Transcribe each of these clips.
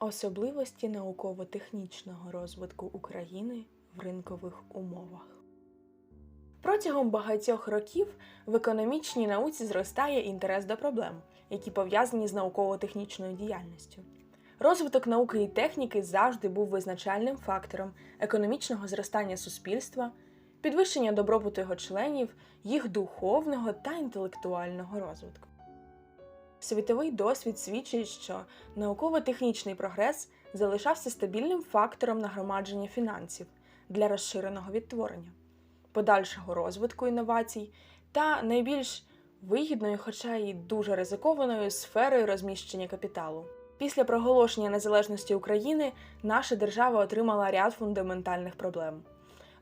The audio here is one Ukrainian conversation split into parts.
Особливості науково-технічного розвитку України в ринкових умовах. Протягом багатьох років в економічній науці зростає інтерес до проблем, які пов'язані з науково-технічною діяльністю. Розвиток науки і техніки завжди був визначальним фактором економічного зростання суспільства, підвищення добробуту його членів, їх духовного та інтелектуального розвитку. Світовий досвід свідчить, що науково-технічний прогрес залишався стабільним фактором нагромадження фінансів для розширеного відтворення, подальшого розвитку інновацій та найбільш вигідною, хоча й дуже ризикованою сферою розміщення капіталу. Після проголошення незалежності України наша держава отримала ряд фундаментальних проблем.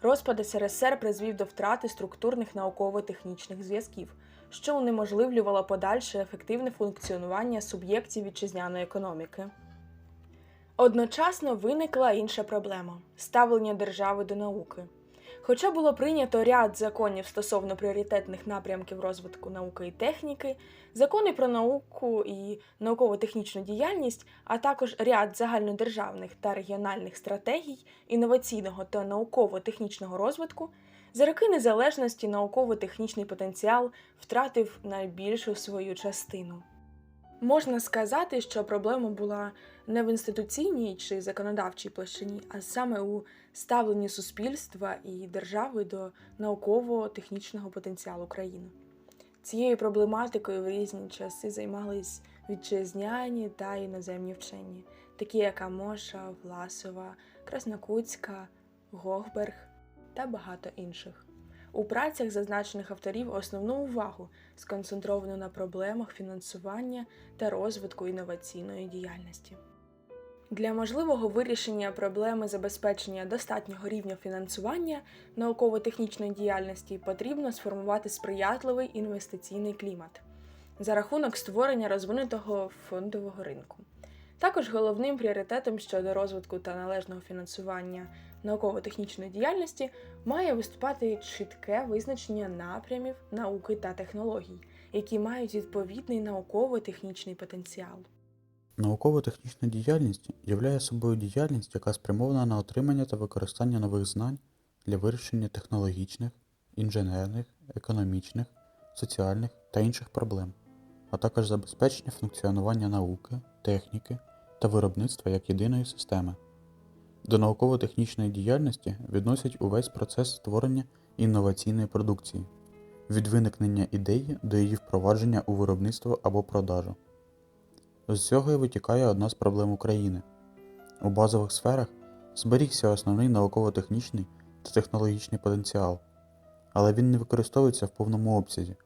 Розпад СРСР призвів до втрати структурних науково-технічних зв'язків, що унеможливлювало подальше ефективне функціонування суб'єктів вітчизняної економіки. Одночасно виникла інша проблема ставлення держави до науки. Хоча було прийнято ряд законів стосовно пріоритетних напрямків розвитку науки і техніки, закони про науку і науково-технічну діяльність, а також ряд загальнодержавних та регіональних стратегій інноваційного та науково-технічного розвитку, за роки незалежності науково-технічний потенціал втратив найбільшу свою частину. Можна сказати, що проблема була не в інституційній чи законодавчій площині, а саме у ставленні суспільства і держави до науково-технічного потенціалу країни. Цією проблематикою в різні часи займались вітчизняні та іноземні вчені, такі як Амоша, Власова, Краснокутська, Гохберг та багато інших. У працях зазначених авторів основну увагу сконцентровано на проблемах фінансування та розвитку інноваційної діяльності. Для можливого вирішення проблеми забезпечення достатнього рівня фінансування науково-технічної діяльності потрібно сформувати сприятливий інвестиційний клімат за рахунок створення розвинутого фондового ринку. Також головним пріоритетом щодо розвитку та належного фінансування науково-технічної діяльності має виступати чітке визначення напрямів науки та технологій, які мають відповідний науково-технічний потенціал. Науково-технічна діяльність являє собою діяльність, яка спрямована на отримання та використання нових знань для вирішення технологічних, інженерних, економічних, соціальних та інших проблем, а також забезпечення функціонування науки, техніки та виробництва як єдиної системи. До науково-технічної діяльності відносять увесь процес створення інноваційної продукції, від виникнення ідеї до її впровадження у виробництво або продажу. З цього і витікає одна з проблем України. У базових сферах зберігся основний науково-технічний та технологічний потенціал, але він не використовується в повному обсязі.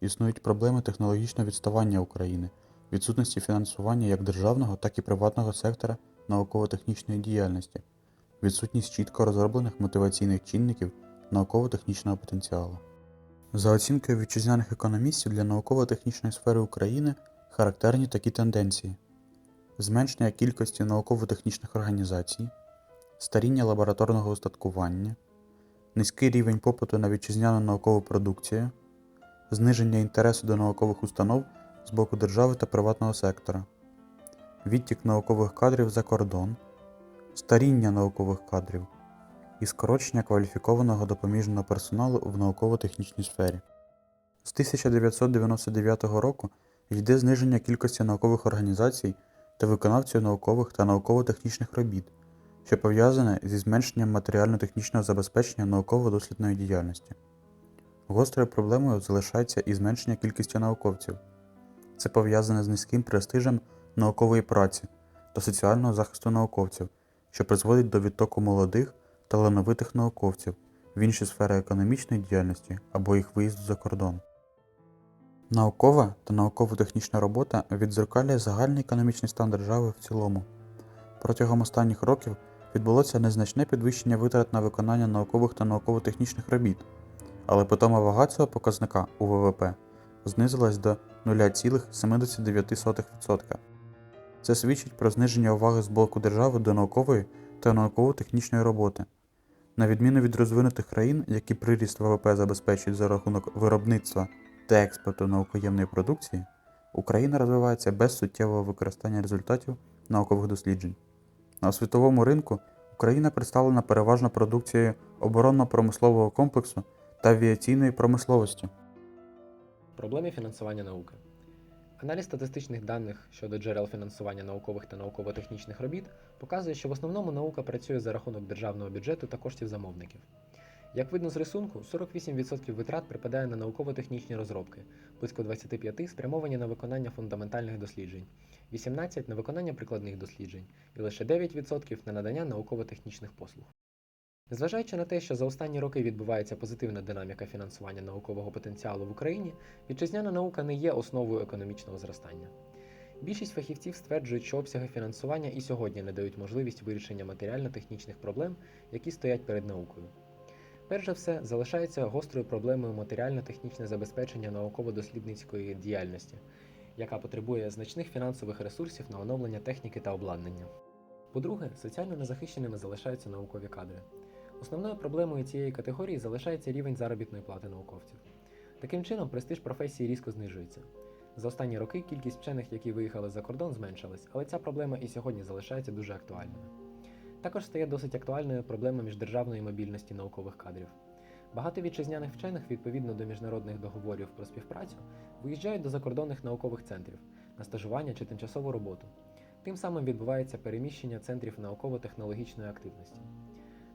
Існують проблеми технологічного відставання України, відсутності фінансування як державного, так і приватного сектора науково-технічної діяльності, відсутність чітко розроблених мотиваційних чинників науково-технічного потенціалу. За оцінкою вітчизняних економістів для науково-технічної сфери України характерні такі тенденції: зменшення кількості науково-технічних організацій, старіння лабораторного устаткування, низький рівень попиту на вітчизняну наукову продукцію, зниження інтересу до наукових установ з боку держави та приватного сектора, відтік наукових кадрів за кордон, старіння наукових кадрів і скорочення кваліфікованого допоміжного персоналу в науково-технічній сфері. З 1999 року йде зниження кількості наукових організацій та виконавців наукових та науково-технічних робіт, що пов'язане зі зменшенням матеріально-технічного забезпечення науково-дослідної діяльності. Гострою проблемою залишається і зменшення кількості науковців. Це пов'язане з низьким престижем наукової праці та соціального захисту науковців, що призводить до відтоку молодих талановитих науковців в інші сфери економічної діяльності або їх виїзду за кордон. Наукова та науково-технічна робота віддзеркалює загальний економічний стан держави в цілому. Протягом останніх років відбулося незначне підвищення витрат на виконання наукових та науково-технічних робіт, але питома вага цього показника у ВВП знизилась до 0,79%. Це свідчить про зниження уваги з боку держави до наукової та науково-технічної роботи. На відміну від розвинутих країн, які приріст ВВП забезпечують за рахунок виробництва та експорту наукоємної продукції, Україна розвивається без суттєвого використання результатів наукових досліджень. На світовому ринку Україна представлена переважно продукцією оборонно-промислового комплексу та авіаційної промисловості. Проблеми фінансування науки. Аналіз статистичних даних щодо джерел фінансування наукових та науково-технічних робіт показує, що в основному наука працює за рахунок державного бюджету та коштів замовників. Як видно з рисунку, 48% витрат припадає на науково-технічні розробки, близько 25% спрямовані на виконання фундаментальних досліджень, 18% на виконання прикладних досліджень і лише 9% на надання науково-технічних послуг. Незважаючи на те, що за останні роки відбувається позитивна динаміка фінансування наукового потенціалу в Україні, вітчизняна наука не є основою економічного зростання. Більшість фахівців стверджують, що обсяги фінансування і сьогодні не дають можливість вирішення матеріально-технічних проблем, які стоять перед наукою. Перш за все, залишається гострою проблемою матеріально-технічне забезпечення науково-дослідницької діяльності, яка потребує значних фінансових ресурсів на оновлення техніки та обладнання. По-друге, соціально незахищеними залишаються наукові кадри. Основною проблемою цієї категорії залишається рівень заробітної плати науковців. Таким чином, престиж професії різко знижується. За останні роки кількість вчених, які виїхали за кордон, зменшилась, але ця проблема і сьогодні залишається дуже актуальною. Також стає досить актуальною проблема міждержавної мобільності наукових кадрів. Багато вітчизняних вчених, відповідно до міжнародних договорів про співпрацю, виїжджають до закордонних наукових центрів на стажування чи тимчасову роботу. Тим самим відбувається переміщення центрів науково-технологічної активності.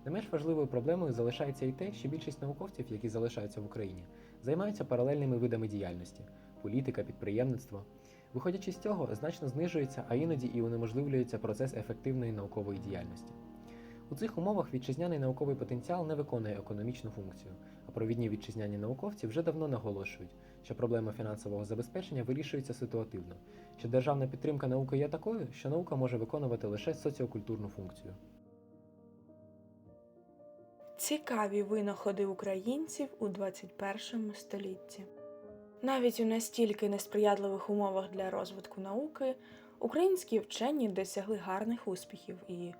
Не менш важливою проблемою залишається і те, що більшість науковців, які залишаються в Україні, займаються паралельними видами діяльності політика, підприємництво. Виходячи з цього, значно знижується, а іноді і унеможливлюється процес ефективної наукової діяльності. У цих умовах вітчизняний науковий потенціал не виконує економічну функцію, а провідні вітчизняні науковці вже давно наголошують, що проблема фінансового забезпечення вирішується ситуативно, що державна підтримка науки є такою, що наука може виконувати лише соціокультурну функцію. Цікаві винаходи українців у 21 столітті. Навіть у настільки несприятливих умовах для розвитку науки українські вчені досягли гарних успіхів і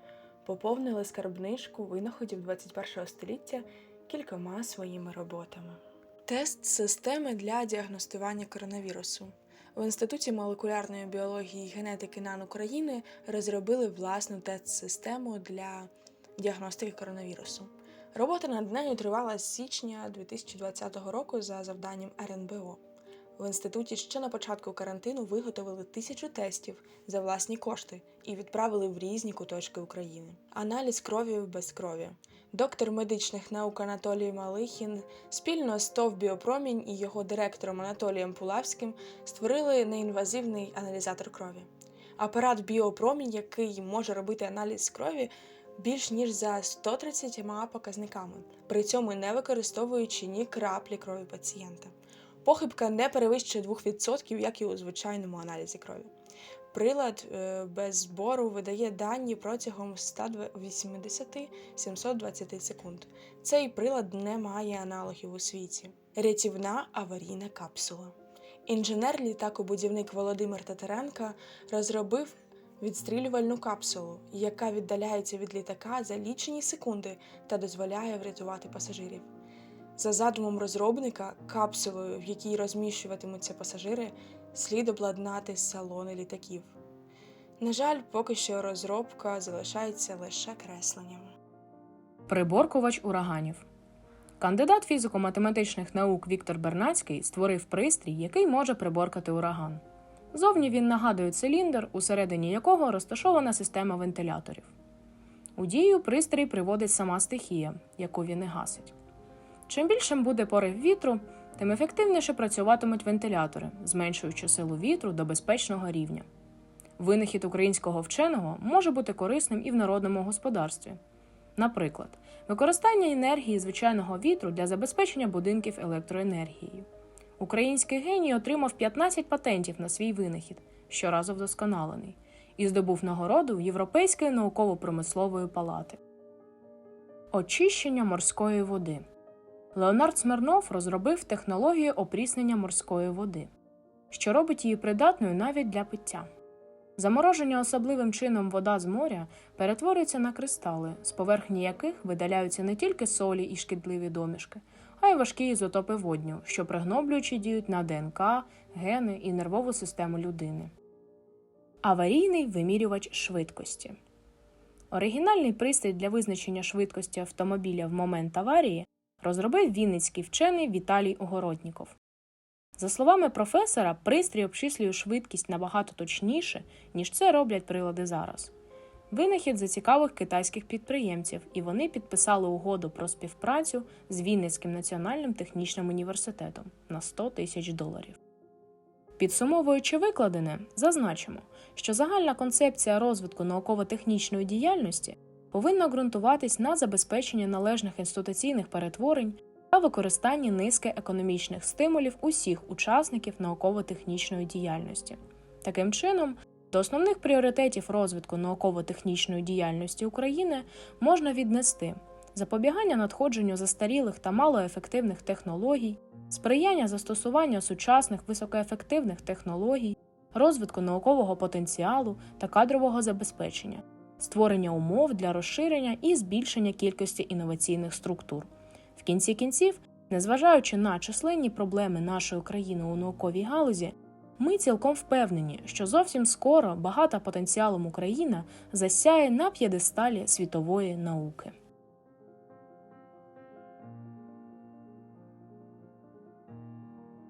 поповнили скарбничку винаходів 21 століття кількома своїми роботами. Тест системи для діагностування коронавірусу. В Інституті молекулярної біології і генетики НАН України розробили власну тест-систему для діагностики коронавірусу. Робота над нею тривала з січня 2020 року за завданням РНБО. В інституті ще на початку карантину виготовили тисячу тестів за власні кошти і відправили в різні куточки України. Аналіз крові без крові. Доктор медичних наук Анатолій Малихін спільно з ТОВ Біопромінь і його директором Анатолієм Пулавським створили неінвазивний аналізатор крові. Апарат Біопромінь, який може робити аналіз крові більш ніж за 130 показниками, при цьому не використовуючи ні краплі крові пацієнта. Похибка не перевищує 2%, як і у звичайному аналізі крові. Прилад е, без збору видає дані протягом 180-720 секунд. Цей прилад не має аналогів у світі. Рятівна аварійна капсула. Інженер-літакобудівник Володимир Татаренко розробив відстрілювальну капсулу, яка віддаляється від літака за лічені секунди та дозволяє врятувати пасажирів. За задумом розробника, капсулою, в якій розміщуватимуться пасажири, слід обладнати салони літаків. На жаль, поки що розробка залишається лише кресленням. Приборкувач ураганів. Кандидат фізико-математичних наук Віктор Бернацький створив пристрій, який може приборкати ураган. Зовні він нагадує циліндр, усередині якого розташована система вентиляторів. У дію пристрій приводить сама стихія, яку він і гасить. Чим більшим буде порив вітру, тим ефективніше працюватимуть вентилятори, зменшуючи силу вітру до безпечного рівня. Винахід українського вченого може бути корисним і в народному господарстві. Наприклад, використання енергії звичайного вітру для забезпечення будинків електроенергією. Український геній отримав 15 патентів на свій винахід, щоразу вдосконалений, і здобув нагороду Європейської науково-промислової палати. Очищення морської води. Леонард Смирнов розробив технологію опріснення морської води, що робить її придатною навіть для пиття. Замороження особливим чином вода з моря перетворюється на кристали, з поверхні яких видаляються не тільки солі і шкідливі домішки, а й важкі ізотопи водню, що пригноблюючи діють на ДНК, гени і нервову систему людини. аварійний вимірювач швидкості. Оригінальний пристрій для визначення швидкості автомобіля в момент аварії розробив вінницький вчений Віталій Огородніков. За словами професора, пристрій обчислює швидкість набагато точніше, ніж це роблять прилади зараз. Винахід зацікавив китайських підприємців, і вони підписали угоду про співпрацю з Вінницьким національним технічним університетом на 100 тисяч доларів. Підсумовуючи викладене, зазначимо, що загальна концепція розвитку науково-технічної діяльності повинна ґрунтуватись на забезпеченні належних інституційних перетворень та використанні низки економічних стимулів усіх учасників науково-технічної діяльності. Таким чином, до основних пріоритетів розвитку науково-технічної діяльності України можна віднести запобігання надходженню застарілих та малоефективних технологій, сприяння застосуванню сучасних високоефективних технологій, розвитку наукового потенціалу та кадрового забезпечення, створення умов для розширення і збільшення кількості інноваційних структур. В кінці кінців, незважаючи на численні проблеми нашої країни у науковій галузі, ми цілком впевнені, що зовсім скоро багата потенціалом Україна засяє на п'єдесталі світової науки.